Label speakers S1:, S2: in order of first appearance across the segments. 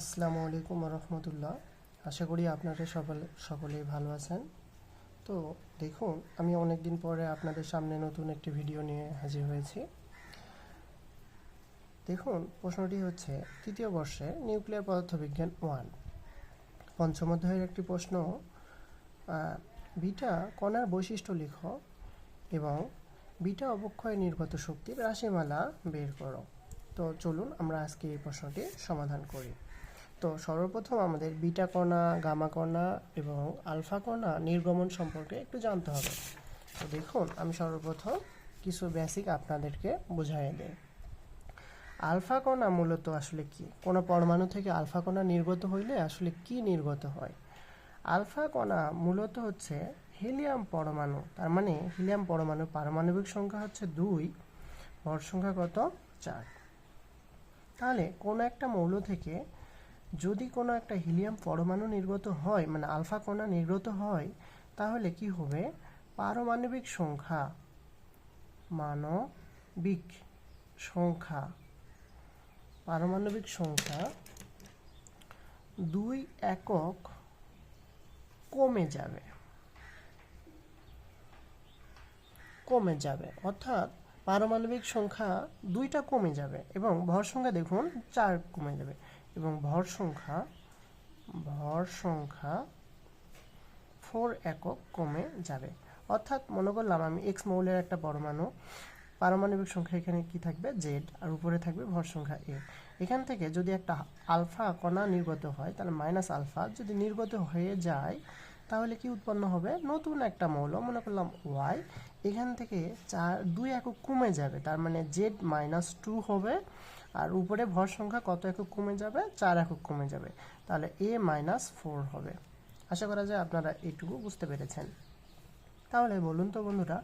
S1: আসসালামু আলাইকুম রহমতুল্লাহ আশা করি আপনারা সকলে সকলেই ভালো আছেন তো দেখুন আমি অনেক দিন পরে আপনাদের সামনে নতুন একটি ভিডিও নিয়ে হাজির হয়েছি দেখুন প্রশ্নটি হচ্ছে তৃতীয় বর্ষে নিউক্লিয়ার পদার্থবিজ্ঞান ওয়ান পঞ্চম অধ্যায়ের একটি প্রশ্ন বিটা কণার বৈশিষ্ট্য লিখো এবং বিটা অবক্ষয় নির্গত শক্তির রাশিমালা বের করো তো চলুন আমরা আজকে এই প্রশ্নটি সমাধান করি তো সর্বপ্রথম আমাদের বিটা কণা গামা কণা এবং আলফা কণা নির্গমন সম্পর্কে একটু জানতে হবে তো দেখুন আমি সর্বপ্রথম কিছু বেসিক আপনাদেরকে বোঝাই দেয় আলফা কণা মূলত আসলে কি কোনো পরমাণু থেকে আলফা কণা নির্গত হইলে আসলে কি নির্গত হয় আলফা কণা মূলত হচ্ছে হিলিয়াম পরমাণু তার মানে হিলিয়াম পরমাণু পারমাণবিক সংখ্যা হচ্ছে দুই ভর সংখ্যা কত চার তাহলে কোনো একটা মৌল থেকে যদি কোনো একটা হিলিয়াম পরমাণু নির্গত হয় মানে আলফা কণা নির্গত হয় তাহলে কি হবে পারমাণবিক সংখ্যা মানবিক সংখ্যা পারমাণবিক সংখ্যা দুই একক কমে যাবে কমে যাবে অর্থাৎ পারমাণবিক সংখ্যা দুইটা কমে যাবে এবং ভর সংখ্যা দেখুন চার কমে যাবে এবং ভর সংখ্যা ভর সংখ্যা ফোর একক কমে যাবে অর্থাৎ মনে করলাম আমি এক্স মৌলের একটা পরমাণু পারমাণবিক সংখ্যা এখানে কি থাকবে জেড আর উপরে থাকবে ভর সংখ্যা এ এখান থেকে যদি একটা আলফা কণা নির্গত হয় তাহলে মাইনাস আলফা যদি নির্গত হয়ে যায় তাহলে কি উৎপন্ন হবে নতুন একটা মৌল মনে করলাম ওয়াই এখান থেকে চার দুই একক কমে যাবে তার মানে জেড মাইনাস টু হবে আর উপরে ভর সংখ্যা কত একক কমে যাবে চার একক কমে যাবে তাহলে এ মাইনাস ফোর হবে আশা করা যায় আপনারা এটুকু বুঝতে পেরেছেন তাহলে বলুন তো বন্ধুরা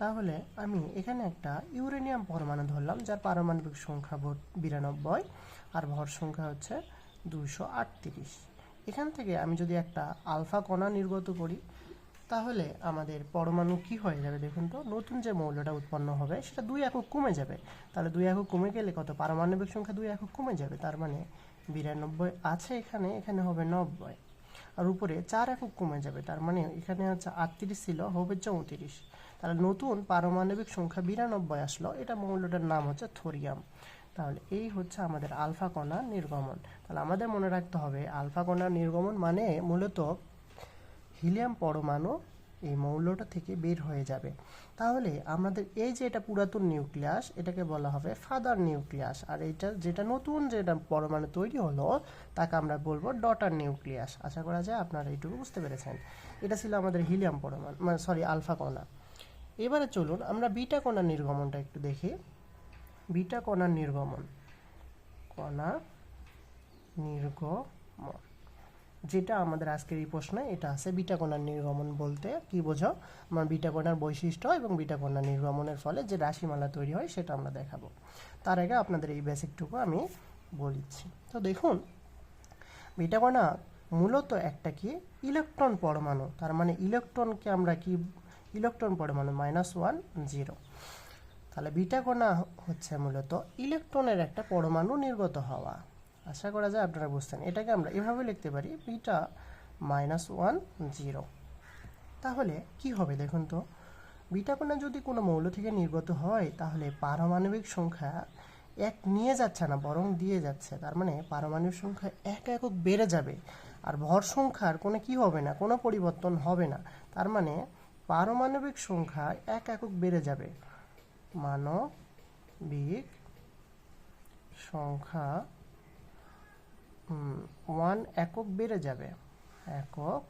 S1: তাহলে আমি এখানে একটা ইউরেনিয়াম পরমাণু ধরলাম যার পারমাণবিক সংখ্যা বিরানব্বই আর ভর সংখ্যা হচ্ছে দুশো আটত্রিশ এখান থেকে আমি যদি একটা আলফা কণা নির্গত করি তাহলে আমাদের পরমাণু কি হয়ে যাবে দেখুন তো নতুন যে মৌলটা উৎপন্ন হবে সেটা দুই একক কমে যাবে তাহলে দুই একক কমে গেলে কত পারমাণবিক সংখ্যা দুই একক কমে যাবে তার মানে বিরানব্বই আছে এখানে এখানে হবে নব্বই আর উপরে চার একক কমে যাবে তার মানে এখানে হচ্ছে আটত্রিশ ছিল হবে চৌত্রিশ তাহলে নতুন পারমাণবিক সংখ্যা বিরানব্বই আসলো এটা মৌলটার নাম হচ্ছে থোরিয়াম তাহলে এই হচ্ছে আমাদের আলফা কণা নির্গমন তাহলে আমাদের মনে রাখতে হবে আলফা কণা নির্গমন মানে মূলত হিলিয়াম পরমাণু এই মৌলটা থেকে বের হয়ে যাবে তাহলে আমাদের এই যে এটা পুরাতন নিউক্লিয়াস এটাকে বলা হবে ফাদার নিউক্লিয়াস আর এইটা যেটা নতুন যেটা পরমাণু তৈরি হলো তাকে আমরা বলবো ডটার নিউক্লিয়াস আশা করা যায় আপনারা এইটুকু বুঝতে পেরেছেন এটা ছিল আমাদের হিলিয়াম পরমাণু মানে সরি আলফা কণা এবারে চলুন আমরা বিটা কণার নির্গমনটা একটু দেখি বিটা কণার নির্গমন কণা নির্গমন যেটা আমাদের আজকের এই প্রশ্নে এটা আছে বিটাকোনার নির্গমন বলতে কি বোঝো আমার বিটাকোনার বৈশিষ্ট্য এবং বিটাকণার নির্গমনের ফলে যে রাশিমালা তৈরি হয় সেটা আমরা দেখাবো তার আগে আপনাদের এই বেসিকটুকু আমি বলিচ্ছি তো দেখুন বিটাকোনা মূলত একটা কি ইলেকট্রন পরমাণু তার মানে ইলেকট্রনকে আমরা কি ইলেকট্রন পরমাণু মাইনাস ওয়ান জিরো তাহলে বিটা কণা হচ্ছে মূলত ইলেকট্রনের একটা পরমাণু নির্গত হওয়া আশা করা যায় আপনারা বুঝতেন এটাকে আমরা এভাবে লিখতে পারি বিটা মাইনাস ওয়ান জিরো তাহলে কি হবে দেখুন তো বিটা কণা যদি কোনো মৌল থেকে নির্গত হয় তাহলে পারমাণবিক সংখ্যা এক নিয়ে যাচ্ছে না বরং দিয়ে যাচ্ছে তার মানে পারমাণবিক সংখ্যা এক একক বেড়ে যাবে আর ভর সংখ্যার কোনো কি হবে না কোনো পরিবর্তন হবে না তার মানে পারমাণবিক সংখ্যা এক একক বেড়ে যাবে মানবিক সংখ্যা ওয়ান একক বেড়ে যাবে একক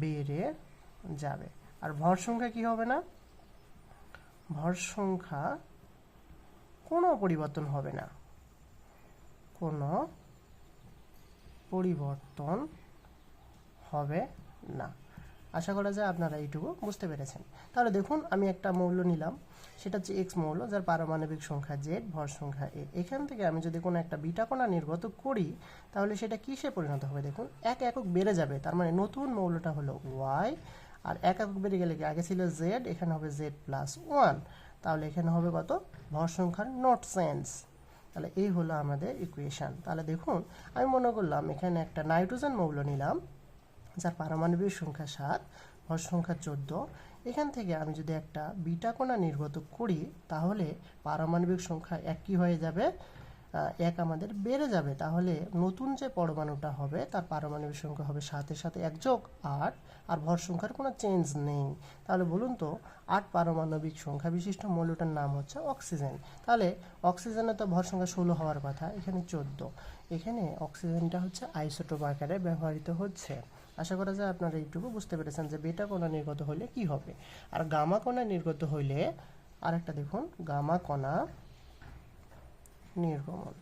S1: বেড়ে যাবে আর ভর সংখ্যা কি হবে না ভর সংখ্যা কোনো পরিবর্তন হবে না কোনো পরিবর্তন হবে না আশা করা যায় আপনারা এইটুকু বুঝতে পেরেছেন তাহলে দেখুন আমি একটা মৌল নিলাম সেটা হচ্ছে এক্স মৌল যার পারমাণবিক সংখ্যা জেড ভর সংখ্যা এ এখান থেকে আমি যদি কোনো একটা বিটা কণা নির্গত করি তাহলে সেটা কিসে পরিণত হবে দেখুন এক একক বেড়ে যাবে তার মানে নতুন মৌলটা হলো ওয়াই আর এক একক বেড়ে গেলে কি আগে ছিল জেড এখানে হবে জেড প্লাস ওয়ান তাহলে এখানে হবে কত ভর সংখ্যার নট সেন্স তাহলে এই হলো আমাদের ইকুয়েশান তাহলে দেখুন আমি মনে করলাম এখানে একটা নাইট্রোজেন মৌল নিলাম যার পারমাণবিক সংখ্যা সাত ভর সংখ্যা চোদ্দো এখান থেকে আমি যদি একটা বিটা কণা নির্গত করি তাহলে পারমাণবিক সংখ্যা একই হয়ে যাবে এক আমাদের বেড়ে যাবে তাহলে নতুন যে পরমাণুটা হবে তার পারমাণবিক সংখ্যা হবে সাথে সাথে এক যোগ আট আর ভর সংখ্যার কোনো চেঞ্জ নেই তাহলে বলুন তো আট পারমাণবিক সংখ্যা বিশিষ্ট মৌলটার নাম হচ্ছে অক্সিজেন তাহলে অক্সিজেনের তো ভর সংখ্যা ষোলো হওয়ার কথা এখানে চোদ্দ এখানে অক্সিজেনটা হচ্ছে আইসোটোপ আকারে ব্যবহৃত হচ্ছে আশা করা যায় আপনারা এইটুকু বুঝতে পেরেছেন যে বেটা কণা নির্গত হলে কি হবে আর গামা কণা নির্গত হইলে আরেকটা দেখুন গামা কণা নির্গমন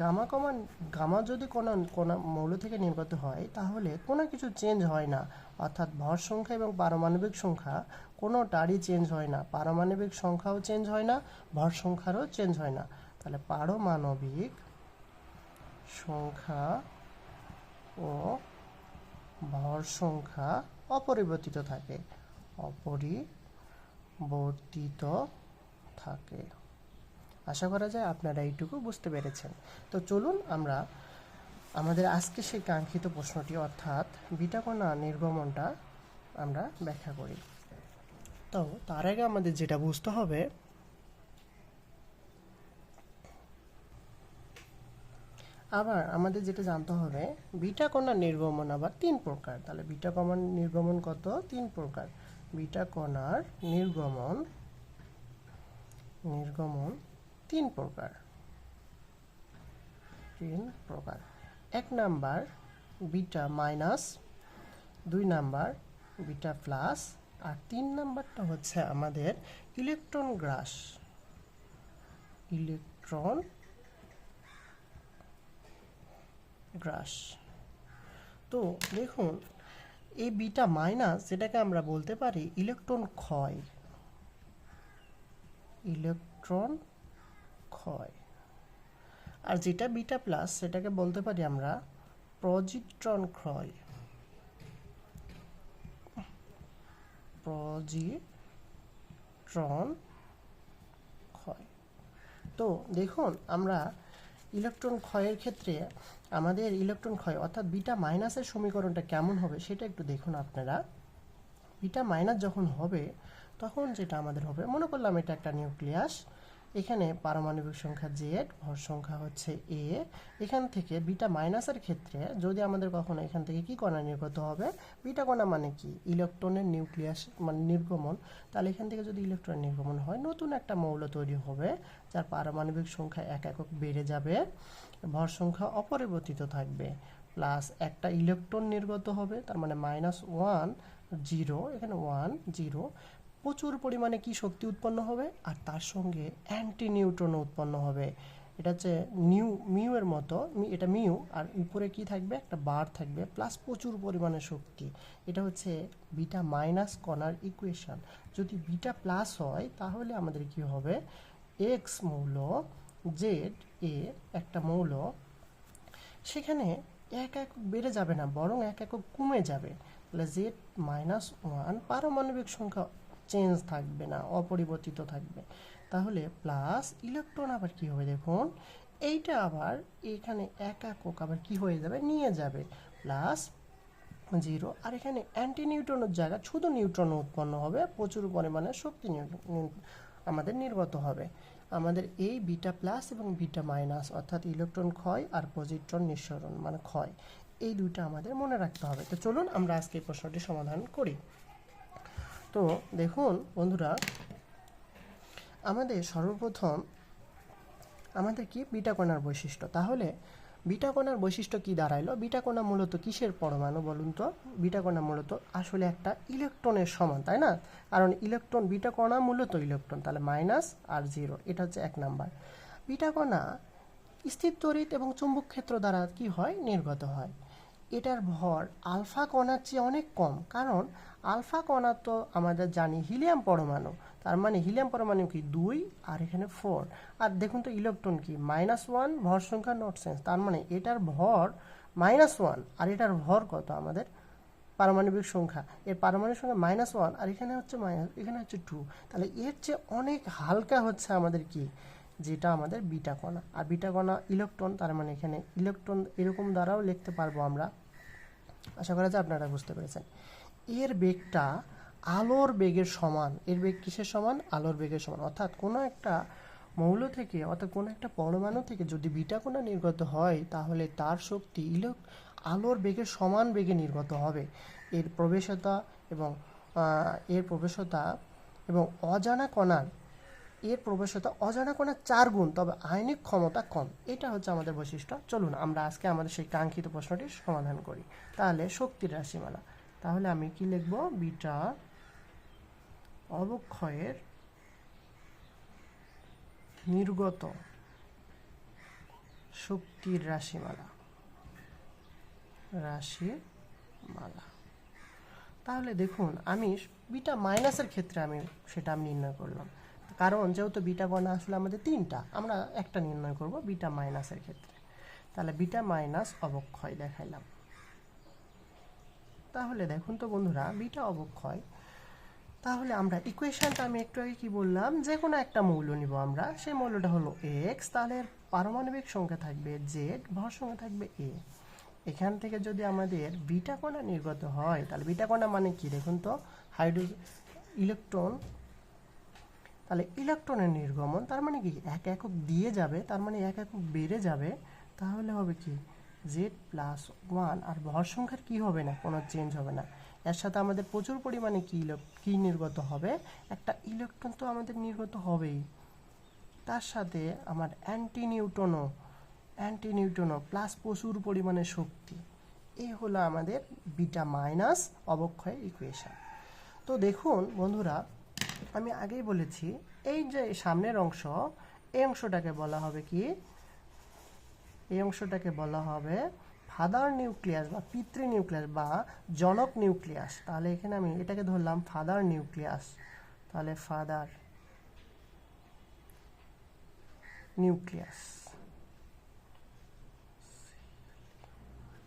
S1: গামা কমা গামা যদি কোন কোনো মৌল থেকে নির্গত হয় তাহলে কোনো কিছু চেঞ্জ হয় না অর্থাৎ ভর সংখ্যা এবং পারমাণবিক সংখ্যা কোনো কোনোটারই চেঞ্জ হয় না পারমাণবিক সংখ্যাও চেঞ্জ হয় না ভর সংখ্যারও চেঞ্জ হয় না তাহলে পারমাণবিক সংখ্যা ও ভর সংখ্যা অপরিবর্তিত থাকে অপরিবর্তিত থাকে আশা করা যায় আপনারা এইটুকু বুঝতে পেরেছেন তো চলুন আমরা আমাদের আজকে সেই কাঙ্ক্ষিত প্রশ্নটি অর্থাৎ বিটাকণা নির্গমনটা আমরা ব্যাখ্যা করি তো তার আগে আমাদের যেটা বুঝতে হবে আবার আমাদের যেটা জানতে হবে বিটা কণা নির্গমন আবার তিন প্রকার তাহলে বিটা কণার নির্গমন কত তিন প্রকার বিটা কণার নির্গমন নির্গমন তিন প্রকার তিন প্রকার এক নাম্বার বিটা মাইনাস দুই নাম্বার বিটা প্লাস আর তিন নাম্বারটা হচ্ছে আমাদের ইলেকট্রন গ্রাস ইলেকট্রন গ্রাস তো দেখুন এই বিটা মাইনাস যেটাকে আমরা বলতে পারি ইলেকট্রন ক্ষয় ইলেকট্রন ক্ষয় আর যেটা বিটা প্লাস সেটাকে বলতে পারি আমরা প্রজিট্রন ক্ষয় প্রজিট্রন ক্ষয় তো দেখুন আমরা ইলেকট্রন ক্ষয়ের ক্ষেত্রে আমাদের ইলেকট্রন ক্ষয় অর্থাৎ বিটা মাইনাসের সমীকরণটা কেমন হবে সেটা একটু দেখুন আপনারা বিটা মাইনাস যখন হবে তখন যেটা আমাদের হবে মনে করলাম এটা একটা নিউক্লিয়াস এখানে পারমাণবিক সংখ্যা জেড ভর সংখ্যা হচ্ছে এ এখান থেকে বিটা মাইনাসের ক্ষেত্রে যদি আমাদের কখনো এখান থেকে কি কণা নির্গত হবে বিটা কণা মানে কি ইলেকট্রনের নিউক্লিয়াস মানে নির্গমন তাহলে এখান থেকে যদি ইলেকট্রন নির্গমন হয় নতুন একটা মৌল তৈরি হবে যার পারমাণবিক সংখ্যা এক একক বেড়ে যাবে ভর সংখ্যা অপরিবর্তিত থাকবে প্লাস একটা ইলেকট্রন নির্গত হবে তার মানে মাইনাস ওয়ান জিরো এখানে ওয়ান জিরো প্রচুর পরিমাণে কি শক্তি উৎপন্ন হবে আর তার সঙ্গে অ্যান্টি নিউট্রনও উৎপন্ন হবে এটা হচ্ছে নিউ মিউয়ের মতো এটা মিউ আর উপরে কি থাকবে একটা বার থাকবে প্লাস প্রচুর পরিমাণে শক্তি এটা হচ্ছে বিটা মাইনাস কণার ইকুয়েশান যদি বিটা প্লাস হয় তাহলে আমাদের কি হবে এক্স মৌল জেড এ একটা মৌল সেখানে এক এক বেড়ে যাবে না বরং এক একক কমে যাবে তাহলে জেড মাইনাস ওয়ান পারমাণবিক সংখ্যা চেঞ্জ থাকবে না অপরিবর্তিত থাকবে তাহলে প্লাস ইলেকট্রন আবার কি হবে দেখুন এইটা আবার এখানে এক একক আবার কি হয়ে যাবে নিয়ে যাবে প্লাস জিরো আর এখানে অ্যান্টি নিউট্রনের জায়গা শুধু নিউট্রন উৎপন্ন হবে প্রচুর পরিমাণে শক্তি আমাদের নির্গত হবে আমাদের এই বিটা প্লাস এবং বিটা মাইনাস অর্থাৎ ইলেকট্রন ক্ষয় আর পজিট্রন নিঃসরণ মানে ক্ষয় এই দুইটা আমাদের মনে রাখতে হবে তো চলুন আমরা আজকে এই প্রশ্নটি সমাধান করি তো দেখুন বন্ধুরা আমাদের সর্বপ্রথম আমাদের কি বিটা বৈশিষ্ট্য তাহলে বিটা বৈশিষ্ট্য কি দাঁড়াইলো বিটাকোনা মূলত কিসের পরমাণু বলুন তো বিটা মূলত আসলে একটা ইলেকট্রনের সমান তাই না কারণ ইলেকট্রন বিটা মূলত ইলেকট্রন তাহলে মাইনাস আর জিরো এটা হচ্ছে এক নাম্বার বিটা স্থির তড়িৎ এবং চুম্বক ক্ষেত্র দ্বারা কি হয় নির্গত হয় এটার ভর আলফা কণার চেয়ে অনেক কম কারণ আলফা কণা তো আমাদের জানি হিলিয়াম পরমাণু তার মানে হিলিয়াম পরমাণু কি দুই আর এখানে ফোর আর দেখুন তো ইলেকট্রন কি মাইনাস ওয়ান ভর সংখ্যা নট সেন্স তার মানে এটার ভর মাইনাস ওয়ান আর এটার ভর কত আমাদের পারমাণবিক সংখ্যা এর পারমাণবিক সংখ্যা মাইনাস ওয়ান আর এখানে হচ্ছে মাইনাস এখানে হচ্ছে টু তাহলে এর চেয়ে অনেক হালকা হচ্ছে আমাদের কি যেটা আমাদের বিটা কণা আর বিটা কণা ইলেকট্রন তার মানে এখানে ইলেকট্রন এরকম দ্বারাও লিখতে পারবো আমরা আশা করা যায় আপনারা বুঝতে পেরেছেন এর বেগটা আলোর বেগের সমান এর বেগ কিসের সমান আলোর বেগের সমান অর্থাৎ কোনো একটা মৌল থেকে অর্থাৎ কোনো একটা পরমাণু থেকে যদি বিটা কণা নির্গত হয় তাহলে তার শক্তি ইলেক আলোর বেগের সমান বেগে নির্গত হবে এর প্রবেশতা এবং এর প্রবেশতা এবং অজানা কণার এর প্রবেশতা অজানা কোনো চার গুণ তবে আয়নিক ক্ষমতা কম এটা হচ্ছে আমাদের বৈশিষ্ট্য চলুন আমরা আজকে আমাদের সেই কাঙ্ক্ষিত প্রশ্নটির সমাধান করি তাহলে শক্তির রাশিমালা তাহলে আমি কি লিখব বিটা অবক্ষয়ের নির্গত শক্তির রাশিমালা রাশির মালা তাহলে দেখুন আমি বিটা মাইনাসের ক্ষেত্রে আমি সেটা আমি নির্ণয় করলাম কারণ যেহেতু বিটা গণা আসলে আমাদের তিনটা আমরা একটা নির্ণয় করব বিটা মাইনাসের ক্ষেত্রে তাহলে বিটা মাইনাস অবক্ষয় দেখাইলাম তাহলে দেখুন তো বন্ধুরা বিটা অবক্ষয় তাহলে আমরা ইকুয়েশনটা আমি একটু আগে কি বললাম যে কোনো একটা মৌল নিব আমরা সেই মৌলটা হলো এক্স তাহলে পারমাণবিক সংখ্যা থাকবে জেড ভর সংখ্যা থাকবে এ এখান থেকে যদি আমাদের বিটা কণা নির্গত হয় তাহলে বিটা কণা মানে কি দেখুন তো হাইড্রো ইলেকট্রন তাহলে ইলেকট্রনের নির্গমন তার মানে কি এক একক দিয়ে যাবে তার মানে এক একক বেড়ে যাবে তাহলে হবে কি জেড প্লাস ওয়ান আর ভর সংখ্যার কী হবে না কোনো চেঞ্জ হবে না এর সাথে আমাদের প্রচুর পরিমাণে কী কী নির্গত হবে একটা ইলেকট্রন তো আমাদের নির্গত হবেই তার সাথে আমার অ্যান্টি নিউটনও অ্যান্টি নিউটনও প্লাস প্রচুর পরিমাণে শক্তি এই হলো আমাদের বিটা মাইনাস অবক্ষয় ইকুয়েশান তো দেখুন বন্ধুরা আমি আগেই বলেছি এই যে সামনের অংশ এই অংশটাকে বলা হবে কি এই অংশটাকে বলা হবে ফাদার নিউক্লিয়াস বা পিতৃ নিউক্লিয়াস বা জনক নিউক্লিয়াস তাহলে এখানে আমি এটাকে ধরলাম ফাদার নিউক্লিয়াস তাহলে ফাদার নিউক্লিয়াস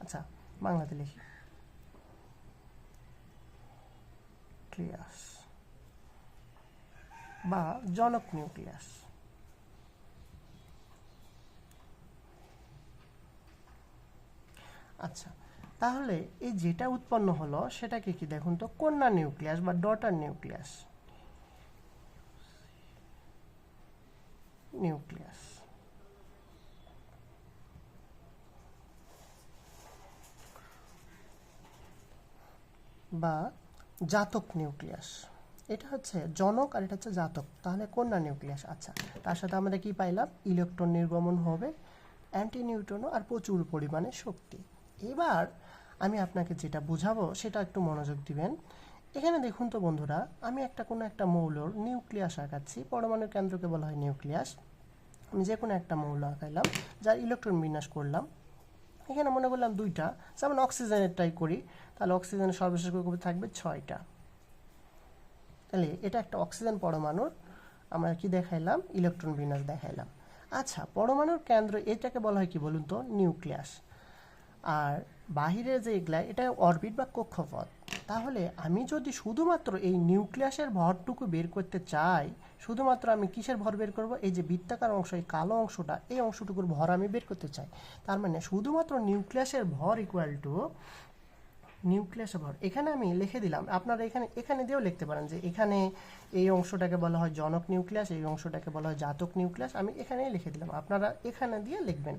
S1: আচ্ছা বাংলাতে লিখি ক্লিয়াস বা জনক নিউক্লিয়াস আচ্ছা তাহলে এই যেটা উৎপন্ন হলো সেটাকে কি দেখুন তো কন্যা নিউক্লিয়াস বা ডটার নিউক্লিয়াস নিউক্লিয়াস বা জাতক নিউক্লিয়াস এটা হচ্ছে জনক আর এটা হচ্ছে জাতক তাহলে কন্যা নিউক্লিয়াস আচ্ছা তার সাথে আমরা কি পাইলাম ইলেকট্রন নির্গমন হবে অ্যান্টি নিউট্রনও আর প্রচুর পরিমাণে শক্তি এবার আমি আপনাকে যেটা বোঝাবো সেটা একটু মনোযোগ দিবেন এখানে দেখুন তো বন্ধুরা আমি একটা কোনো একটা মৌলর নিউক্লিয়াস আঁকাচ্ছি পরমাণুর কেন্দ্রকে বলা হয় নিউক্লিয়াস আমি যে কোনো একটা মৌল আঁকাইলাম যার ইলেকট্রন বিন্যাস করলাম এখানে মনে করলাম দুইটা যেমন অক্সিজেনেরটাই করি তাহলে অক্সিজেনের সর্বশেষ থাকবে ছয়টা তাহলে এটা একটা অক্সিজেন পরমাণুর আমরা কি দেখাইলাম ইলেকট্রন বিন্যাস দেখাইলাম আচ্ছা পরমাণুর কেন্দ্র এটাকে বলা হয় কি বলুন তো নিউক্লিয়াস আর বাহিরে যে এগুলা এটা অরবিট বা কক্ষপথ তাহলে আমি যদি শুধুমাত্র এই নিউক্লিয়াসের ভরটুকু বের করতে চাই শুধুমাত্র আমি কিসের ভর বের করব এই যে বৃত্তাকার অংশ এই কালো অংশটা এই অংশটুকুর ভর আমি বের করতে চাই তার মানে শুধুমাত্র নিউক্লিয়াসের ভর ইকুয়াল টু নিউক্লিয়াস ভর এখানে আমি লিখে দিলাম আপনারা এখানে এখানে দিয়েও লিখতে পারেন যে এখানে এই অংশটাকে বলা হয় জনক নিউক্লিয়াস এই অংশটাকে বলা হয় জাতক নিউক্লিয়াস আমি এখানেই লিখে দিলাম আপনারা এখানে দিয়ে লিখবেন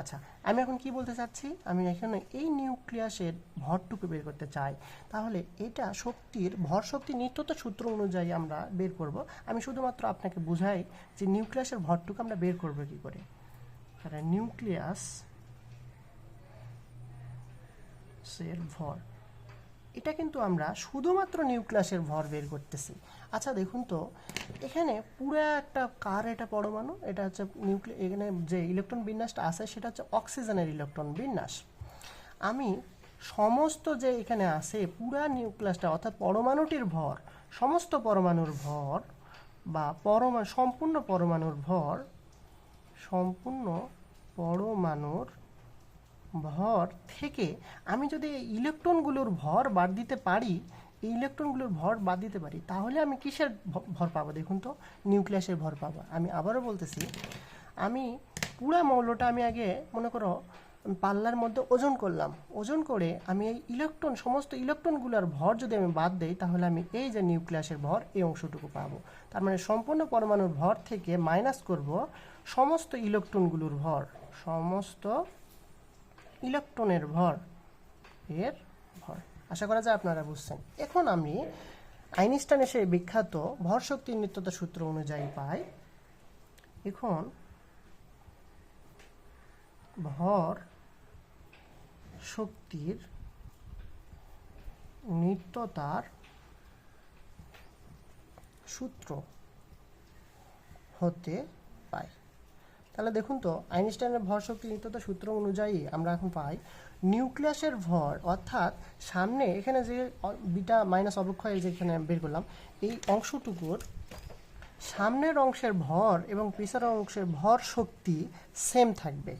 S1: আচ্ছা আমি এখন কি বলতে চাচ্ছি আমি এখানে এই নিউক্লিয়াসের ভরটুকু বের করতে চাই তাহলে এটা শক্তির ভর শক্তি নিত্যতা সূত্র অনুযায়ী আমরা বের করব আমি শুধুমাত্র আপনাকে বুঝাই যে নিউক্লিয়াসের ভরটুকু আমরা বের করবো কী করে নিউক্লিয়াস এর ভর এটা কিন্তু আমরা শুধুমাত্র নিউক্লাসের ভর বের করতেছি আচ্ছা দেখুন তো এখানে পুরো একটা কার এটা পরমাণু এটা হচ্ছে নিউক্লি এখানে যে ইলেকট্রন বিন্যাসটা আছে সেটা হচ্ছে অক্সিজেনের ইলেকট্রন বিন্যাস আমি সমস্ত যে এখানে আছে পুরা নিউক্লাসটা অর্থাৎ পরমাণুটির ভর সমস্ত পরমাণুর ভর বা পরমা সম্পূর্ণ পরমাণুর ভর সম্পূর্ণ পরমাণুর ভর থেকে আমি যদি ইলেকট্রনগুলোর ভর বাদ দিতে পারি এই ইলেকট্রনগুলোর ভর বাদ দিতে পারি তাহলে আমি কিসের ভর পাবো দেখুন তো নিউক্লিয়াসের ভর পাবো আমি আবারও বলতেছি আমি পুরা মৌলটা আমি আগে মনে করো পাল্লার মধ্যে ওজন করলাম ওজন করে আমি এই ইলেকট্রন সমস্ত ইলেকট্রনগুলোর ভর যদি আমি বাদ দেই তাহলে আমি এই যে নিউক্লিয়াসের ভর এই অংশটুকু পাবো তার মানে সম্পূর্ণ পরমাণুর ভর থেকে মাইনাস করব সমস্ত ইলেকট্রনগুলোর ভর সমস্ত ইলেকট্রনের ভর এর ভর আশা করা যায় আপনারা বুঝছেন এখন আমি আইনস্টাইনের সেই বিখ্যাত ভর শক্তির নিত্যতা সূত্র অনুযায়ী পাই এখন ভর শক্তির নিত্যতার সূত্র হতে পায় তাহলে দেখুন তো আইনস্টাইনের ভর শক্তি নিত্যতা সূত্র অনুযায়ী আমরা এখন পাই নিউক্লিয়াসের ভর অর্থাৎ সামনে এখানে যে বিটা মাইনাস অবক্ষয় যেখানে বের করলাম এই অংশটুকুর সামনের অংশের ভর এবং পিছনের অংশের ভর শক্তি সেম থাকবে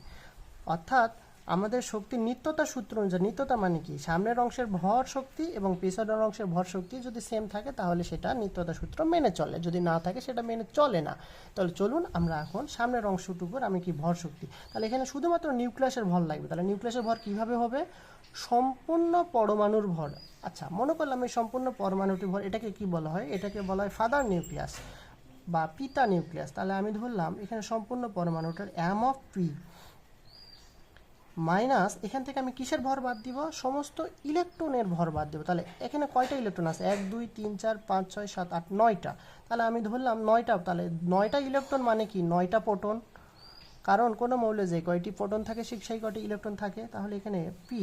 S1: অর্থাৎ আমাদের শক্তির নিত্যতা সূত্র অনুযায়ী নিত্যতা মানে কি সামনের অংশের ভর শক্তি এবং পিছনের অংশের ভর শক্তি যদি সেম থাকে তাহলে সেটা নিত্যতা সূত্র মেনে চলে যদি না থাকে সেটা মেনে চলে না তাহলে চলুন আমরা এখন সামনের অংশটুকুর আমি কি ভর শক্তি তাহলে এখানে শুধুমাত্র নিউক্লিয়াসের ভর লাগবে তাহলে নিউক্লিয়াসের ভর কিভাবে হবে সম্পূর্ণ পরমাণুর ভর আচ্ছা মনে করলাম এই সম্পূর্ণ পরমাণুটি ভর এটাকে কি বলা হয় এটাকে বলা হয় ফাদার নিউক্লিয়াস বা পিতা নিউক্লিয়াস তাহলে আমি ধরলাম এখানে সম্পূর্ণ পরমাণুটার অ্যাম অফ পি মাইনাস এখান থেকে আমি কিসের ভর বাদ দিব সমস্ত ইলেকট্রনের ভর বাদ দিব তাহলে এখানে কয়টা ইলেকট্রন আছে এক দুই তিন চার পাঁচ ছয় সাত আট নয়টা তাহলে আমি ধরলাম নয়টা তাহলে নয়টা ইলেকট্রন মানে কি নয়টা প্রোটন কারণ কোনো মৌলে যে কয়টি প্রোটন থাকে ঠিক সেই কয়টি ইলেকট্রন থাকে তাহলে এখানে পি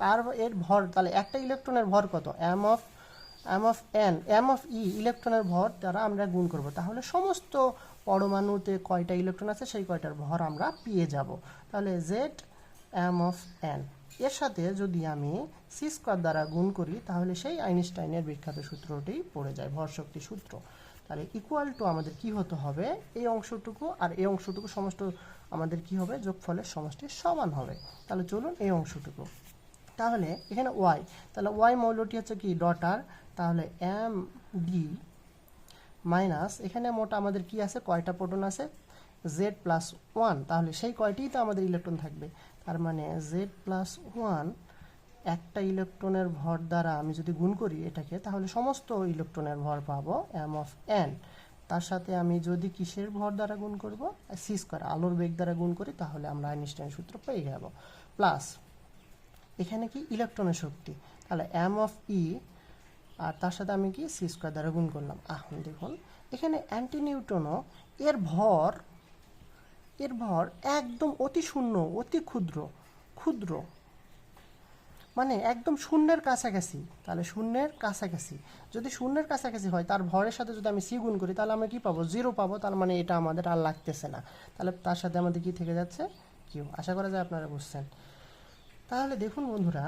S1: কার এর ভর তাহলে একটা ইলেকট্রনের ভর কত M of M of N M of E ইলেকট্রনের ভর দ্বারা আমরা গুণ করব তাহলে সমস্ত পরমাণুতে কয়টা ইলেকট্রন আছে সেই কয়টার ভর আমরা পেয়ে যাব তাহলে জেড এম অফ এন এর সাথে যদি আমি সি স্কোয়ার দ্বারা গুণ করি তাহলে সেই আইনস্টাইনের বিখ্যাত সূত্রটি পড়ে যায় ভরশক্তি সূত্র তাহলে ইকুয়াল টু আমাদের কি হতে হবে এই অংশটুকু আর এই অংশটুকু সমস্ত আমাদের কি হবে যোগফলের সমষ্টি সমান হবে তাহলে চলুন এই অংশটুকু তাহলে এখানে ওয়াই তাহলে ওয়াই মৌলটি হচ্ছে কি ডটার তাহলে এম ডি মাইনাস এখানে মোট আমাদের কি আছে কয়টা প্রোটন আছে জেড প্লাস ওয়ান তাহলে সেই কয়টিই তো আমাদের ইলেকট্রন থাকবে তার মানে জেড প্লাস ওয়ান একটা ইলেকট্রনের ভর দ্বারা আমি যদি গুণ করি এটাকে তাহলে সমস্ত ইলেকট্রনের ভর পাবো এম অফ এন তার সাথে আমি যদি কিসের ভর দ্বারা গুণ করব সি স্কোয়ার আলোর বেগ দ্বারা গুণ করি তাহলে আমরা আইনস্টাইন সূত্র পেয়ে যাব প্লাস এখানে কি ইলেকট্রনের শক্তি তাহলে এম অফ ই আর তার সাথে আমি কি সি স্কোয়ার দ্বারা গুণ করলাম এখন দেখুন এখানে অ্যান্টি নিউটনও এর ভর এর ভর একদম অতি শূন্য অতি ক্ষুদ্র ক্ষুদ্র মানে একদম শূন্যের কাছাকাছি তাহলে শূন্যের কাছাকাছি যদি শূন্যের কাছাকাছি হয় তার ভরের সাথে যদি আমি সি গুণ করি তাহলে আমরা কী পাবো জিরো পাবো তার মানে এটা আমাদের আর লাগতেছে না তাহলে তার সাথে আমাদের কি থেকে যাচ্ছে কিউ আশা করা যায় আপনারা বুঝছেন তাহলে দেখুন বন্ধুরা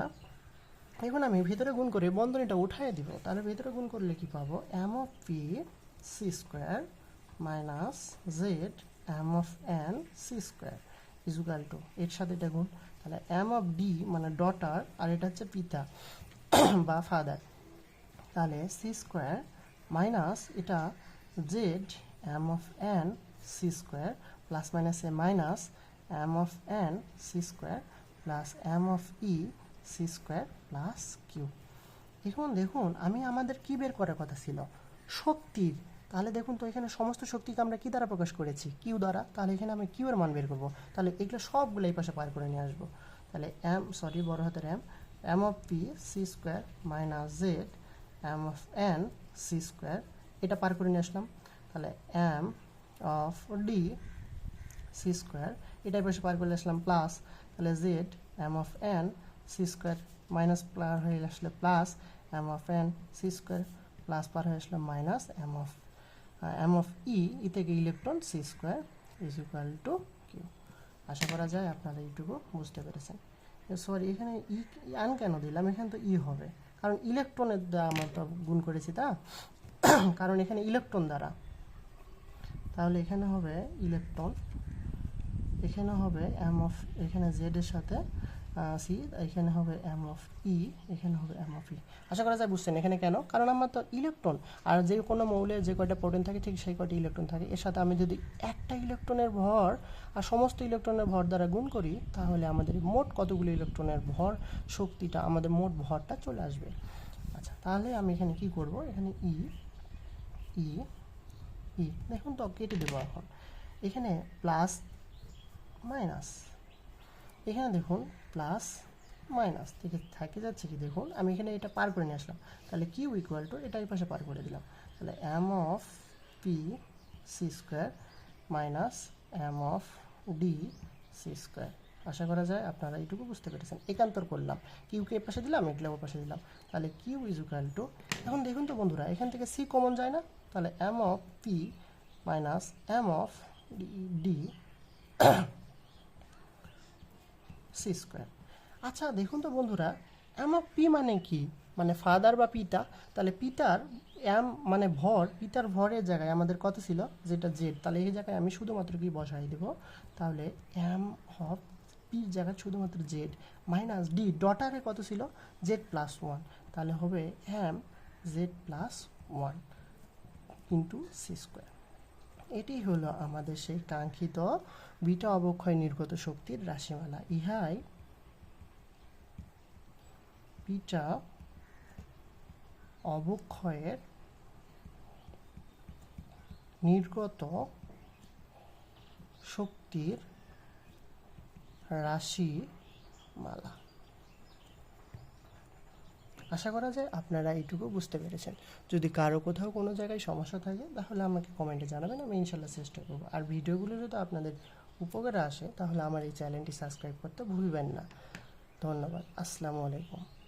S1: এখন আমি ভিতরে গুণ করে বন্ধনীটা উঠাই দিব তাহলে ভিতরে গুণ করলে কি পাবো M P C square minus Z M of N C square is equal to এর সাথে এটা গুণ তাহলে এম অফ ডি মানে ডটার আর এটা হচ্ছে পিতা বা ফাদার তাহলে সি স্কোয়ার মাইনাস এটা Z M of N C square plus minus A minus M of N C square plus M of E C square plus Q এখন দেখুন আমি আমাদের কী বের করার কথা ছিল শক্তির তাহলে দেখুন তো এখানে সমস্ত শক্তিকে আমরা কী দ্বারা প্রকাশ করেছি কিউ দ্বারা তাহলে এখানে আমি কিউ এর মান বের করবো তাহলে এগুলো সবগুলো এই পাশে পার করে নিয়ে আসবো তাহলে এম সরি বড় হাতের M M of P C square minus Z M of N C square এটা পার করে নিয়ে আসলাম তাহলে M of D C square এটাই পাশে পার করে আসলাম প্লাস তাহলে Z M of N C square minus পার হয়ে আসলে plus M of N C square plus পার হয়ে আসলে minus M of M of E E থেকে electron C square is equal to Q আশা করা যায় আপনারা এইটুকু বুঝতে পেরেছেন সরি এখানে ই e, আন কেন দিলাম এখানে তো ই e হবে কারণ ইলেকট্রনের দ্বারা আমরা তো গুণ করেছি তা কারণ এখানে ইলেকট্রন দ্বারা তাহলে এখানে হবে ইলেকট্রন এখানে হবে এম অফ এখানে জেডের সাথে সি এখানে হবে এম অফ ই এখানে হবে এম অফ ই আশা করা যায় বুঝছেন এখানে কেন কারণ আমার তো ইলেকট্রন আর যে কোনো মৌলে যে কয়টা প্রোটিন থাকে ঠিক সেই কয়টা ইলেকট্রন থাকে এর সাথে আমি যদি একটা ইলেকট্রনের ভর আর সমস্ত ইলেকট্রনের ভর দ্বারা গুণ করি তাহলে আমাদের মোট কতগুলো ইলেকট্রনের ভর শক্তিটা আমাদের মোট ভরটা চলে আসবে আচ্ছা তাহলে আমি এখানে কি করব এখানে ই ই ই দেখুন তো কেটে দেবো এখন এখানে প্লাস মাইনাস এখানে দেখুন প্লাস মাইনাস থেকে থাকে যাচ্ছে কি দেখুন আমি এখানে এটা পার করে নিয়ে আসলাম তাহলে কিউ ইকুয়াল টু এটা এই পাশে পার করে দিলাম তাহলে M of P C square minus M of D C square আশা করা যায় আপনারা এইটুকু বুঝতে পেরেছেন একান্তর করলাম কিউকে এ পাশে দিলাম এগুলো ওর পাশে দিলাম তাহলে কিউ ইজ ইকুয়াল টু এখন দেখুন তো বন্ধুরা এখান থেকে সি কমন যায় না তাহলে M of P minus M of D C square আচ্ছা দেখুন তো বন্ধুরা এম অফ পি মানে কি মানে ফাদার বা পিতা তাহলে পিতার এম মানে ভর পিতার ভরের জায়গায় আমাদের কত ছিল যেটা জেড তাহলে এই জায়গায় আমি শুধুমাত্র কি বসাই দেবো তাহলে এম অফ পির জায়গায় শুধুমাত্র জেড মাইনাস ডি ডটারে কত ছিল জেড প্লাস ওয়ান তাহলে হবে M Z plus one into C square এটি হলো আমাদের সেই কাঙ্ক্ষিত বিটা অবক্ষয় নির্গত শক্তির রাশিমালা ইহাই বিটা অবক্ষয়ের নির্গত শক্তির রাশিমালা আশা করা যায় আপনারা এইটুকু বুঝতে পেরেছেন যদি কারো কোথাও কোনো জায়গায় সমস্যা থাকে তাহলে আমাকে কমেন্টে জানাবেন আমি ইনশাল্লাহ চেষ্টা করবো আর ভিডিওগুলো যদি আপনাদের উপকারে আসে তাহলে আমার এই চ্যানেলটি সাবস্ক্রাইব করতে ভুলবেন না ধন্যবাদ আসসালামু আলাইকুম